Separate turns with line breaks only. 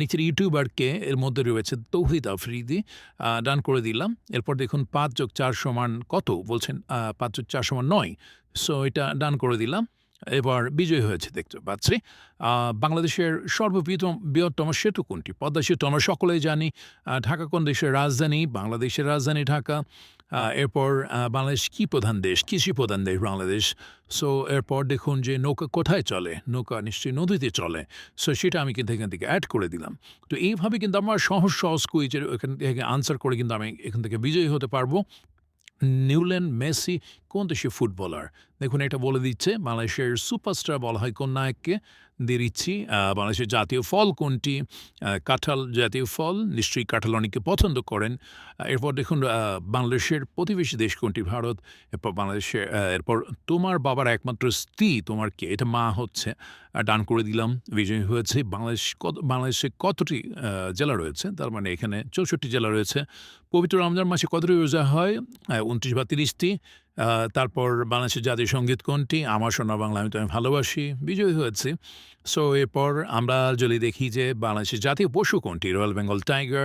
নিচের ইউটিউবারকে এর মধ্যে রয়েছে তৌহিদ আফ্রিদি। ডান করে দিলাম। এরপর দেখুন পাঁচ যোগ চার সমান কত? বলছেন পাঁচ যোগ চার সমান নয়। সো এটা ডান করে দিলাম। এবার বিজয় হয়েছে দেখতে পাচ্ছি। বাংলাদেশের সর্ববৃহত্তম বৃহত্তম সেতু কোনটি? পদ্মা সেতু, আমরা সকলেই জানি। ঢাকা কোন দেশের রাজধানী? বাংলাদেশের রাজধানী ঢাকা। এরপর বাংলাদেশ কি প্রধান দেশ? কৃষি প্রধান দেশ বাংলাদেশ। সো এরপর দেখুন যে নৌকা কোথায় চলে? নৌকা নিশ্চয়ই নদীতে চলে। সো সেটা আমি কিন্তু এখান থেকে অ্যাড করে দিলাম। তো এইভাবে কিন্তু আমার সহজ সহজ কুইজের এখান থেকে আনসার করে কিন্তু আমি এখান থেকে বিজয়ী হতে পারব। নিউল্যান্ড, মেসি কোন দেশের ফুটবলার? দেখুন, এটা বলে দিচ্ছে বাংলাদেশের সুপারস্টার বলা হয় কোন নায়ককে? দিয়ে দিচ্ছি বাংলাদেশের জাতীয় ফল কোনটি? কাঁঠাল জাতীয় ফল, নিশ্চয়ই কাঁঠাল অনেকে পছন্দ করেন। এরপর দেখুন বাংলাদেশের প্রতিবেশী দেশ কোনটি? ভারত। এরপর বাংলাদেশের এরপর তোমার বাবার একমাত্র স্ত্রী, তোমার কে? এটা মা হচ্ছে। ডান করে দিলাম, বিজয়ী হয়েছে। বাংলাদেশ কত, বাংলাদেশে কতটি জেলা রয়েছে? তার মানে এখানে চৌষট্টি জেলা রয়েছে। পবিত্র রমজান মাসে কতটি রোজা হয়? উনত্রিশ বা তিরিশটি। তারপর বাংলাদেশের জাতীয় সংগীত কোনটি? আমার সোনা বাংলা, আমি তো আমি ভালোবাসি, বিজয়ী হয়েছি। সো এরপর আমরা যদি দেখি যে বাংলাদেশের জাতীয় পশু কোনটি? Royal Bengal tiger